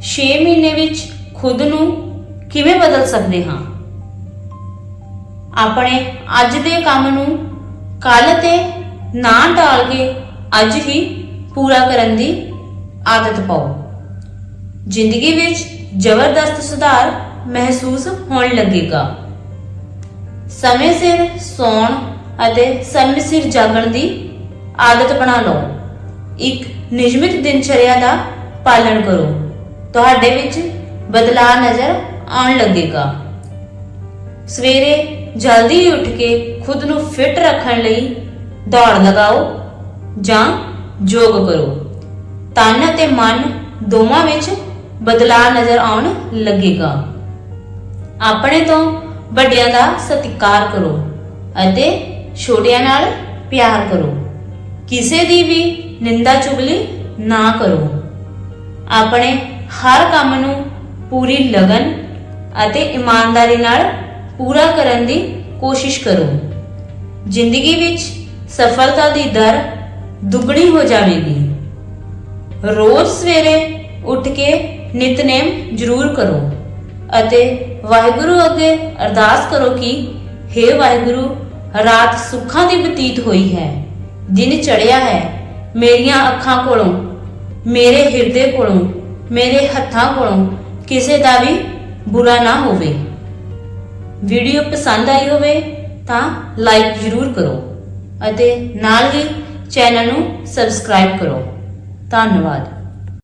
6 ਮਹੀਨੇ ਵਿੱਚ ਖੁਦ ਨੂੰ ਕਿਵੇਂ ਬਦਲ ਸਕਦੇ ਹਾਂ? ਆਪਣੇ ਅੱਜ ਦੇ ਕੰਮ ਨੂੰ ਕੱਲ ਤੇ ਨਾ ਟਾਲ ਕੇ ਅੱਜ ਹੀ ਪੂਰਾ ਕਰਨ ਦੀ ਆਦਤ ਪਾਓ। ਜ਼ਿੰਦਗੀ ਵਿੱਚ ਜ਼ਬਰਦਸਤ ਸੁਧਾਰ ਮਹਿਸੂਸ ਹੋਣ ਲੱਗੇਗਾ। ਸਮੇਂ ਸਿਰ ਸੌਣ ਅਤੇ ਸਮੇਂ ਸਿਰ ਜਾਗਣ ਦੀ ਆਦਤ ਬਣਾ ਲਓ। ਇੱਕ ਨਿਯਮਿਤ ਦਿਨਚਰਿਆ ਦਾ ਪਾਲਣ ਕਰੋ। ਤੁਹਾਡੇ ਵਿੱਚ ਬਦਲਾਅ ਨਜ਼ਰ ਆਉਣ ਲੱਗੇਗਾ। ਸਵੇਰੇ ਜਲਦੀ ਉੱਠ ਕੇ ਖੁਦ ਨੂੰ ਫਿਟ ਰੱਖਣ ਲਈ ਦੌੜ ਲਗਾਓ ਜਾਂ ਯੋਗ ਕਰੋ। ਤਨ ਅਤੇ ਮਨ ਦੋਵਾਂ ਵਿੱਚ ਬਦਲਾਅ ਨਜ਼ਰ ਆਉਣ ਲੱਗੇਗਾ। ਆਪਣੇ ਤੋਂ ਵੱਡਿਆਂ ਦਾ ਸਤਿਕਾਰ ਕਰੋ ਅਤੇ ਛੋਟਿਆਂ ਨਾਲ ਪਿਆਰ ਕਰੋ। ਕਿਸੇ ਦੀ ਵੀ ਨਿੰਦਾ ਚੁਗਲੀ ਨਾ ਕਰੋ। ਆਪਣੇ ਹਰ ਕੰਮ ਨੂੰ ਪੂਰੀ ਲਗਨ ਅਤੇ ਇਮਾਨਦਾਰੀ ਨਾਲ ਪੂਰਾ ਕਰਨ ਦੀ ਕੋਸ਼ਿਸ਼ ਕਰੋ। ਜ਼ਿੰਦਗੀ ਵਿੱਚ ਸਫਲਤਾ ਦੀ ਦਰ ਦੁੱਗਣੀ ਹੋ ਜਾਵੇਗੀ। ਰੋਜ਼ ਸਵੇਰੇ ਉੱਠ ਕੇ ਨਿਤਨੇਮ ਜ਼ਰੂਰ ਕਰੋ ਅਤੇ ਵਾਹਿਗੁਰੂ ਅੱਗੇ ਅਰਦਾਸ ਕਰੋ ਕਿ हे ਵਾਹਿਗੁਰੂ, ਰਾਤ ਸੁੱਖਾਂ ਦੀ ਬਤੀਤ ਹੋਈ ਹੈ, ਦਿਨ ਚੜਿਆ ਹੈ, ਮੇਰੀਆਂ ਅੱਖਾਂ ਕੋਲੋਂ, ਮੇਰੇ ਹਿਰਦੇ ਕੋਲੋਂ ਮੇਰੇ ਹੱਥਾਂ ਕੋਲੋਂ ਕਿਸੇ ਦਾ ਵੀ ਬੁਰਾ ਨਾ ਹੋਵੇ। ਵੀਡੀਓ ਪਸੰਦ ਆਈ ਹੋਵੇ ਤਾਂ ਲਾਈਕ ਜ਼ਰੂਰ ਕਰੋ ਅਤੇ ਨਾਲ ਹੀ ਚੈਨਲ ਨੂੰ ਸਬਸਕ੍ਰਾਈਬ ਕਰੋ। ਧੰਨਵਾਦ।